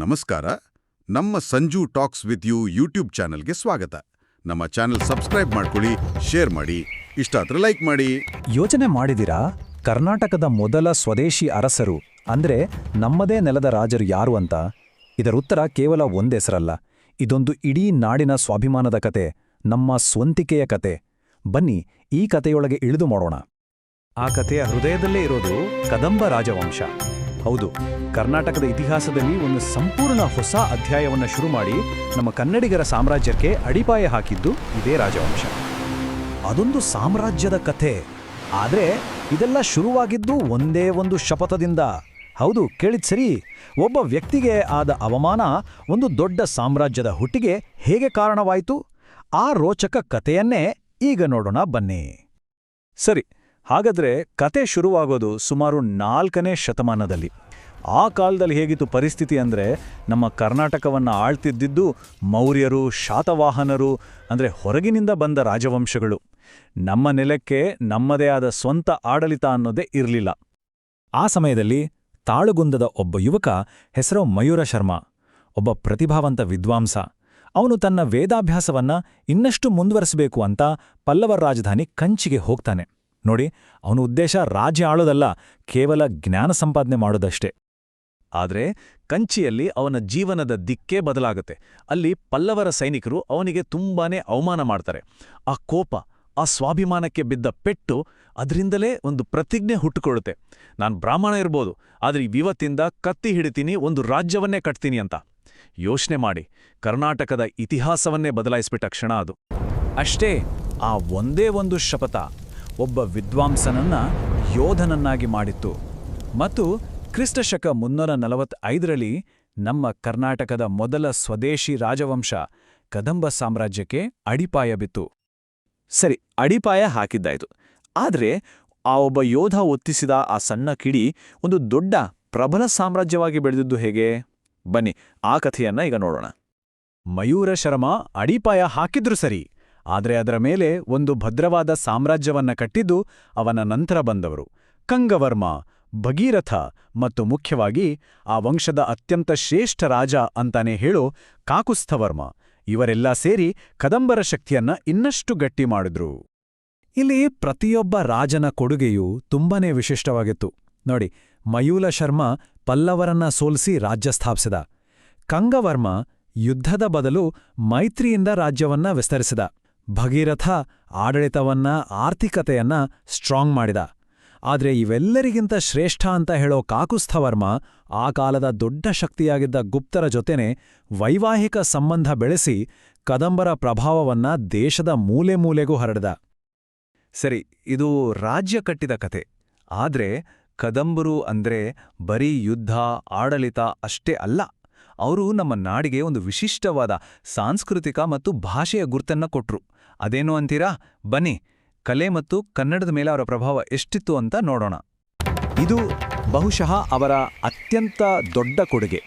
ನಮಸ್ಕಾರ. ನಮ್ಮ Sanju talks with you YouTube ಚಾನೆಲ್ಗೆ ಸ್ವಾಗತ. ನಮ್ಮ ಚಾನೆಲ್ ಸಬ್ಸ್ಕ್ರೈಬ್ ಮಾಡ್ಕೊಳ್ಳಿ, ಶೇರ್ ಮಾಡಿ. ಇಷ್ಟ ಆದ್ರೆ ಲೈಕ್ ಮಾಡಿ. ಯೋಚನೆ ಮಾಡಿದಿರಾ ಕರ್ನಾಟಕದ ಮೊದಲ ಸ್ವದೇಶಿ ಅರಸರು, ಅಂದ್ರೆ ನಮ್ಮದೇ ನೆಲದ ರಾಜರು ಯಾರು ಅಂತ? ಇದರ ಉತ್ತರ ಕೇವಲ ಒಂದೆಸರಲ್ಲ ಇದೊಂದು ಇಡೀ ನಾಡಿನ ಸ್ವಾಭಿಮಾನದ ಕತೆ, ನಮ್ಮ ಸ್ವಂತಿಕೆಯ ಕತೆ. ಬನ್ನಿ, ಈ ಕಥೆಯೊಳಗೆ ಇಳಿದು ಮಾಡೋಣ ಆ ಕಥೆಯ ಹೃದಯದಲ್ಲೇ ಇರೋದು ಕದಂಬ ರಾಜವಂಶ. ಹೌದು. ಕರ್ನಾಟಕದ ಇತಿಹಾಸದಲ್ಲಿ ಒಂದು ಸಂಪೂರ್ಣ ಹೊಸ ಅಧ್ಯಾಯವನ್ನು ಶುರು ಮಾಡಿ ನಮ್ಮ ಕನ್ನಡಿಗರ ಸಾಮ್ರಾಜ್ಯಕ್ಕೆ ಅಡಿಪಾಯ ಹಾಕಿದ್ದು ಇದೇ ರಾಜವಂಶ. ಅದೊಂದು ಸಾಮ್ರಾಜ್ಯದ ಕಥೆ. ಆದರೆ ಇದೆಲ್ಲ ಶುರುವಾಗಿದ್ದು ಒಂದೇ ಒಂದು ಶಪಥದಿಂದ. ಹೌದು, ಕೇಳಿದ್ ಸರಿ. ಒಬ್ಬ ವ್ಯಕ್ತಿಗೆ ಆದ ಅವಮಾನ ಒಂದು ದೊಡ್ಡ ಸಾಮ್ರಾಜ್ಯದ ಹುಟ್ಟಿಗೆ ಹೇಗೆ ಕಾರಣವಾಯಿತು? ಆ ರೋಚಕ ಕಥೆಯನ್ನೇ ಈಗ ನೋಡೋಣ ಬನ್ನಿ. ಸರಿ ಹಾಗಾದ್ರೆ ಕತೆ ಶುರುವಾಗೋದು ಸುಮಾರು ನಾಲ್ಕನೇ ಶತಮಾನದಲ್ಲಿ. ಆ ಕಾಲದಲ್ಲಿ ಹೇಗಿತ್ತು ಪರಿಸ್ಥಿತಿ ಅಂದರೆ ನಮ್ಮ ಕರ್ನಾಟಕವನ್ನು ಆಳ್ತಿದ್ದಿದ್ದು ಮೌರ್ಯರು, ಶಾತವಾಹನರು, ಅಂದರೆ ಹೊರಗಿನಿಂದ ಬಂದ ರಾಜವಂಶಗಳು. ನಮ್ಮ ನೆಲಕ್ಕೆ ನಮ್ಮದೇ ಆದ ಸ್ವಂತ ಆಡಳಿತ ಅನ್ನೋದೇ ಇರಲಿಲ್ಲ. ಆ ಸಮಯದಲ್ಲಿ ತಾಳುಗುಂದದ ಒಬ್ಬ ಯುವಕ ಹೆಸರು ಮಯೂರ ಶರ್ಮಾ. ಒಬ್ಬ ಪ್ರತಿಭಾವಂತ ವಿದ್ವಾಂಸ. ಅವನು ತನ್ನ ವೇದಾಭ್ಯಾಸವನ್ನ ಇನ್ನಷ್ಟು ಮುಂದುವರೆಸಬೇಕು ಅಂತ ಪಲ್ಲವರ ರಾಜಧಾನಿ ಕಂಚಿಗೆ ಹೋಗ್ತಾನೆ. ನೋಡಿ, ಅವನ ಉದ್ದೇಶ ರಾಜ್ಯ ಆಳೋದಲ್ಲ, ಕೇವಲ ಜ್ಞಾನ ಸಂಪಾದನೆ ಮಾಡೋದಷ್ಟೇ. ಆದ್ರೆ, ಕಂಚಿಯಲ್ಲಿ ಅವನ ಜೀವನದ ದಿಕ್ಕೇ ಬದಲಾಗುತ್ತೆ. ಅಲ್ಲಿ ಪಲ್ಲವರ ಸೈನಿಕರು ಅವನಿಗೆ ತುಂಬಾನೇ ಅವಮಾನ ಮಾಡ್ತಾರೆ. ಆ ಕೋಪ, ಆ ಸ್ವಾಭಿಮಾನಕ್ಕೆ ಬಿದ್ದ ಪೆಟ್ಟು ಅದರಿಂದಲೇ ಒಂದು ಪ್ರತಿಜ್ಞೆ ಹುಟ್ಟುಕೊಳ್ಳುತ್ತೆ. ನಾನು ಬ್ರಾಹ್ಮಣ ಇರ್ಬೋದು, ಆದ್ರೆ ಇವತ್ತಿಂದ ಕತ್ತಿ ಹಿಡಿತೀನಿ, ಒಂದು ರಾಜ್ಯವನ್ನೇ ಕಟ್ತೀನಿ ಅಂತ. ಯೋಚನೆ ಮಾಡಿ, ಕರ್ನಾಟಕದ ಇತಿಹಾಸವನ್ನೇ ಬದಲಾಯಿಸ್ಬಿಟ್ಟ ಕ್ಷಣ ಅದು. ಅಷ್ಟೇ, ಆ ಒಂದೇ ಒಂದು ಶಪಥ ಒಬ್ಬ ವಿದ್ವಾಂಸನನ್ನ ಯೋಧನನ್ನಾಗಿ ಮಾಡಿತ್ತು. ಮತ್ತು ಕ್ರಿಸ್ತಶಕ ಮುನ್ನೂರ ನಲವತ್ತೈದರಲ್ಲಿ ನಮ್ಮ ಕರ್ನಾಟಕದ ಮೊದಲ ಸ್ವದೇಶಿ ರಾಜವಂಶ ಕದಂಬ ಸಾಮ್ರಾಜ್ಯಕ್ಕೆ ಅಡಿಪಾಯ ಬಿತ್ತು. ಸರಿ, ಅಡಿಪಾಯ ಹಾಕಿದ್ದಾಯಿತು. ಆದರೆ ಆ ಒಬ್ಬ ಯೋಧ ಒತ್ತಿಸಿದ ಆ ಸಣ್ಣ ಕಿಡಿ ಒಂದು ದೊಡ್ಡ ಪ್ರಬಲ ಸಾಮ್ರಾಜ್ಯವಾಗಿ ಬೆಳೆದಿದ್ದು ಹೇಗೆ? ಬನ್ನಿ, ಆ ಕಥೆಯನ್ನ ಈಗ ನೋಡೋಣ. ಮಯೂರ ಶರ್ಮ ಅಡಿಪಾಯ ಹಾಕಿದ್ರು ಸರಿ. ಆದರೆ ಅದರ ಮೇಲೆ ಒಂದು ಭದ್ರವಾದ ಸಾಮ್ರಾಜ್ಯವನ್ನ ಕಟ್ಟಿದ್ದು ಅವನ ನಂತರ ಬಂದವರು. ಕಂಗವರ್ಮ, ಭಗೀರಥ ಮತ್ತು ಮುಖ್ಯವಾಗಿ ಆ ವಂಶದ ಅತ್ಯಂತ ಶ್ರೇಷ್ಠ ರಾಜ ಅಂತಾನೆ ಹೇಳೋ ಕಾಕುಸ್ಥವರ್ಮ, ಇವರೆಲ್ಲ ಸೇರಿ ಕದಂಬರ ಶಕ್ತಿಯನ್ನ ಇನ್ನಷ್ಟು ಗಟ್ಟಿ ಮಾಡಿದ್ರು. ಇಲ್ಲಿ ಪ್ರತಿಯೊಬ್ಬ ರಾಜನ ಕೊಡುಗೆಯೂ ತುಂಬಾನೇ ವಿಶಿಷ್ಟವಾಗಿತ್ತು. ನೋಡಿ, ಮಯೂಲ ಶರ್ಮ ಪಲ್ಲವರನ್ನ ಸೋಲಿಸಿ ರಾಜ್ಯ ಸ್ಥಾಪಿಸಿದ. ಕಂಗವರ್ಮ ಯುದ್ಧದ ಬದಲು ಮೈತ್ರಿಯಿಂದ ರಾಜ್ಯವನ್ನ ವಿಸ್ತರಿಸಿದ. ಭಗೀರಥ ಆಡಳಿತವನ್ನ, ಆರ್ಥಿಕತೆಯನ್ನ ಸ್ಟ್ರಾಂಗ್ ಮಾಡಿದ. ಆದ್ರೆ ಇವೆಲ್ಲರಿಗಿಂತ ಶ್ರೇಷ್ಠ ಅಂತ ಹೇಳೋ ಕಾಕುಸ್ಥವರ್ಮ ಆ ಕಾಲದ ದೊಡ್ಡ ಶಕ್ತಿಯಾಗಿದ್ದ ಗುಪ್ತರ ಜೊತೆನೆ ವೈವಾಹಿಕ ಸಂಬಂಧ ಬೆಳೆಸಿ ಕದಂಬರ ಪ್ರಭಾವವನ್ನ ದೇಶದ ಮೂಲೆ ಮೂಲೆಗೂ ಹರಡಿದ. ಸರಿ, ಇದು ರಾಜ್ಯ ಕಟ್ಟಿದ ಕತೆ. ಆದ್ರೆ ಕದಂಬರು ಅಂದ್ರೆ ಬರೀ ಯುದ್ಧ, ಆಡಳಿತ ಅಷ್ಟೇ ಅಲ್ಲ. ಅವರು ನಮ್ಮ ನಾಡಿಗೆ ಒಂದು ವಿಶಿಷ್ಟವಾದ ಸಾಂಸ್ಕೃತಿಕ ಮತ್ತು ಭಾಷೆಯ ಗುರ್ತನ್ನ ಕೊಟ್ರು. ಅದೇನು ಅಂತೀರಾ? ಬನ್ನಿ, ಕಲೆ ಮತ್ತು ಕನ್ನಡದ ಮೇಲೆ ಅವರ ಪ್ರಭಾವ ಎಷ್ಟಿತ್ತು ಅಂತ ನೋಡೋಣ. ಇದು ಬಹುಶಃ ಅವರ ಅತ್ಯಂತ ದೊಡ್ಡ ಕೊಡುಗೆ.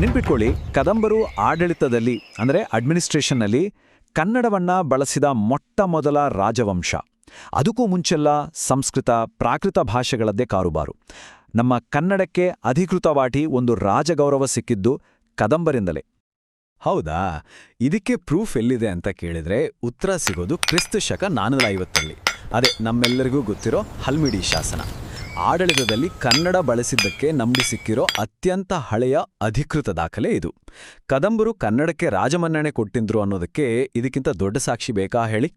ನೆನ್ಪಿಟ್ಕೊಳ್ಳಿ, ಕದಂಬರು ಆಡಳಿತದಲ್ಲಿ, ಅಂದರೆ ಅಡ್ಮಿನಿಸ್ಟ್ರೇಷನ್ನಲ್ಲಿ ಕನ್ನಡವನ್ನ ಬಳಸಿದ ಮೊಟ್ಟ ಮೊದಲ ರಾಜವಂಶ. ಅದಕ್ಕೂ ಮುಂಚೆಲ್ಲ ಸಂಸ್ಕೃತ, ಪ್ರಾಕೃತ ಭಾಷೆಗಳದ್ದೇ ಕಾರುಬಾರು. ನಮ್ಮ ಕನ್ನಡಕ್ಕೆ ಅಧಿಕೃತವಾಟಿ ಒಂದು ರಾಜಗೌರವ ಸಿಕ್ಕಿದ್ದು ಕದಂಬರಿಂದಲೇ. ಹೌದಾ? ಇದಕ್ಕೆ ಪ್ರೂಫ್ ಎಲ್ಲಿದೆ ಅಂತ ಕೇಳಿದ್ರೆ ಉತ್ತರ ಸಿಗೋದು ಕ್ರಿಸ್ತ ಶಕ ನಾನ್ನೂರ ಐವತ್ತಲ್ಲಿ ಅದೇ ನಮ್ಮೆಲ್ಲರಿಗೂ ಗೊತ್ತಿರೋ ಹಲ್ಮಿಡಿ ಶಾಸನ. ಆಡಳಿತದಲ್ಲಿ ಕನ್ನಡ ಬಳಸಿದ್ದಕ್ಕೆ ನಂಬಿ ಸಿಕ್ಕಿರೋ ಅತ್ಯಂತ ಹಳೆಯ ಅಧಿಕೃತ ದಾಖಲೆ ಇದು. ಕದಂಬರು ಕನ್ನಡಕ್ಕೆ ರಾಜಮನ್ನಣೆ ಕೊಟ್ಟಿದ್ರು ಅನ್ನೋದಕ್ಕೆ ಇದಕ್ಕಿಂತ ದೊಡ್ಡ ಸಾಕ್ಷಿ ಬೇಕಾ ಹೇಳಿ?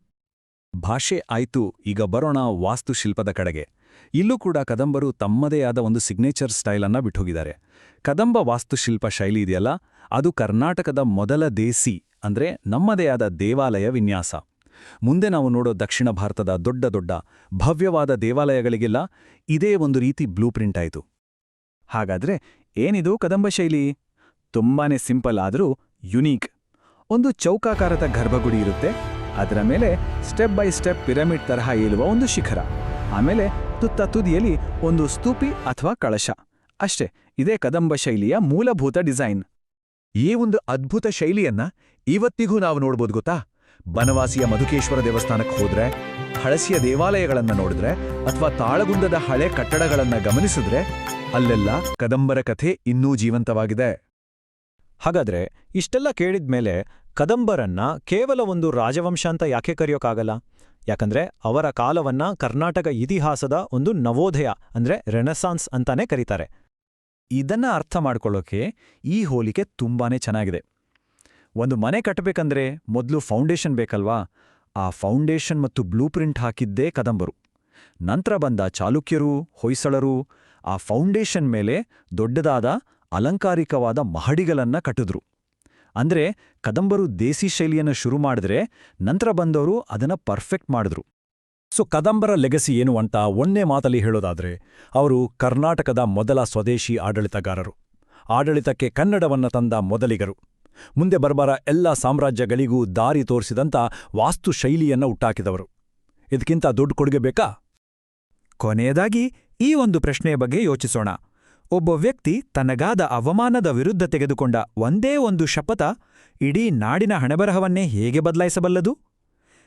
ಭಾಷೆ ಆಯ್ತು, ಈಗ ಬರೋಣ ವಾಸ್ತುಶಿಲ್ಪದ ಕಡೆಗೆ. ಇಲ್ಲೂ ಕೂಡ ಕದಂಬರು ತಮ್ಮದೇ ಆದ ಒಂದು ಸಿಗ್ನೇಚರ್ ಸ್ಟೈಲನ್ನ ಬಿಟ್ಟೋಗಿದ್ದಾರೆ. ಕದಂಬ ವಾಸ್ತುಶಿಲ್ಪ ಶೈಲಿ ಇದೆಯಲ್ಲ ಅದು ಕರ್ನಾಟಕದ ಮೊದಲ ದೇಸಿ, ಅಂದ್ರೆ ನಮ್ಮದೇ ಆದ ದೇವಾಲಯ ವಿನ್ಯಾಸ. ಮುಂದೆ ನಾವು ನೋಡೋ ದಕ್ಷಿಣ ಭಾರತದ ದೊಡ್ಡ ದೊಡ್ಡ ಭವ್ಯವಾದ ದೇವಾಲಯಗಳಿಗೆಲ್ಲ, ಇದೇ ಒಂದು ರೀತಿ ಬ್ಲೂ ಪ್ರಿಂಟ್ ಆಯಿತು. ಹಾಗಾದ್ರೆ ಏನಿದು ಕದಂಬ ಶೈಲಿ? ತುಂಬಾನೇ ಸಿಂಪಲ್ ಆದರೂ ಯುನೀಕ್. ಒಂದು ಚೌಕಾಕಾರದ ಗರ್ಭಗುಡಿ ಇರುತ್ತೆ, ಅದರ ಮೇಲೆ ಸ್ಟೆಪ್ ಬೈ ಸ್ಟೆಪ್ ಪಿರಮಿಡ್ ತರಹ ಏಳುವ ಒಂದು ಶಿಖರ. ಆಮೇಲೆ ತುತ್ತ ತುದಿಯಲ್ಲಿ ಒಂದು ಸ್ತೂಪಿ ಅಥವಾ ಕಳಶ. ಅಷ್ಟೇ, ಇದೇ ಕದಂಬ ಶೈಲಿಯ ಮೂಲಭೂತ ಡಿಸೈನ್. ಈ ಒಂದು ಅದ್ಭುತ ಶೈಲಿಯನ್ನ ಇವತ್ತಿಗೂ ನಾವು ನೋಡ್ಬೋದು ಗೊತ್ತಾ? ಬನವಾಸಿಯ ಮಧುಕೇಶ್ವರ ದೇವಸ್ಥಾನಕ್ಕೆ ಹೋದ್ರೆ, ಹಳಸಿಯ ದೇವಾಲಯಗಳನ್ನ ನೋಡಿದ್ರೆ, ಅಥವಾ ತಾಳಗುಂದದ ಹಳೆ ಕಟ್ಟಡಗಳನ್ನ ಗಮನಿಸಿದ್ರೆ, ಅಲ್ಲೆಲ್ಲ ಕದಂಬರ ಕಥೆ ಇನ್ನೂ ಜೀವಂತವಾಗಿದೆ. ಹಾಗಾದ್ರೆ ಇಷ್ಟೆಲ್ಲ ಕೇಳಿದ್ಮೇಲೆ ಕದಂಬರನ್ನ ಕೇವಲ ಒಂದು ರಾಜವಂಶ ಅಂತ ಯಾಕೆ ಕರೆಯೋಕ್ಕಾಗಲ್ಲ ಯಾಕಂದ್ರೆ ಅವರ ಕಾಲವನ್ನ ಕರ್ನಾಟಕ ಇತಿಹಾಸದ ಒಂದು ನವೋದಯ, ಅಂದ್ರೆ ರೆನಸಾನ್ಸ್ ಅಂತಾನೆ ಕರೀತಾರೆ. ಇದನ್ನ ಅರ್ಥ ಮಾಡ್ಕೊಳ್ಳೋಕೆ ಈ ಹೋಲಿಕೆ ತುಂಬಾನೇ ಚೆನ್ನಾಗಿದೆ. ಒಂದು ಮನೆ ಕಟ್ಟಬೇಕಂದ್ರೆ ಮೊದಲು ಫೌಂಡೇಶನ್ ಬೇಕಲ್ವಾ? ಆ ಫೌಂಡೇಶನ್ ಮತ್ತು ಬ್ಲೂ ಪ್ರಿಂಟ್ ಹಾಕಿದ್ದೇ ಕದಂಬರು. ನಂತರ ಬಂದ ಚಾಲುಕ್ಯರು, ಹೊಯ್ಸಳರು, ಆ ಫೌಂಡೇಶನ್ ಮೇಲೆ ದೊಡ್ಡದಾದ ಅಲಂಕಾರಿಕವಾದ ಮಹಡಿಗಳನ್ನ ಕಟ್ಟಿದ್ರು. ಅಂದ್ರೆ ಕದಂಬರು ದೇಸಿ ಶೈಲಿಯನ್ನು ಶುರು ಮಾಡಿದ್ರೆ ನಂತರ ಬಂದವರು ಅದನ್ನ ಪರ್ಫೆಕ್ಟ್ ಮಾಡಿದ್ರು. ಸೊ ಕದಂಬರ ಲೆಗಸಿ ಏನು ಅಂತ ಒಂದೇ ಮಾತಲ್ಲಿ ಹೇಳೋದಾದ್ರೆ, ಅವರು ಕರ್ನಾಟಕದ ಮೊದಲ ಸ್ವದೇಶಿ ಆಡಳಿತಗಾರರು. ಆಡಳಿತಕ್ಕೆ ಕನ್ನಡವನ್ನ ತಂದ ಮೊದಲಿಗರು. ಮುಂದೆ ಬರಬಾರ ಎಲ್ಲ ಸಾಮ್ರಾಜ್ಯಗಳಿಗೂ ದಾರಿ ತೋರಿಸಿದಂಥ ವಾಸ್ತು ಶೈಲಿಯನ್ನ ಹುಟ್ಟಾಕಿದವರು. ಇದಕ್ಕಿಂತ ದೊಡ್ಡ ಕೊಡುಗೆ ಬೇಕಾ? ಕೊನೆಯದಾಗಿ ಈ ಒಂದು ಪ್ರಶ್ನೆಯ ಬಗ್ಗೆ ಯೋಚಿಸೋಣ. ಒಬ್ಬ ವ್ಯಕ್ತಿ ತನಗಾದ ಅವಮಾನದ ವಿರುದ್ಧ ತೆಗೆದುಕೊಂಡ ಒಂದೇ ಒಂದು ಶಪಥ ಇಡೀ ನಾಡಿನ ಹಣೆಬರಹವನ್ನೇ ಹೇಗೆ ಬದಲಾಯಿಸಬಲ್ಲದು?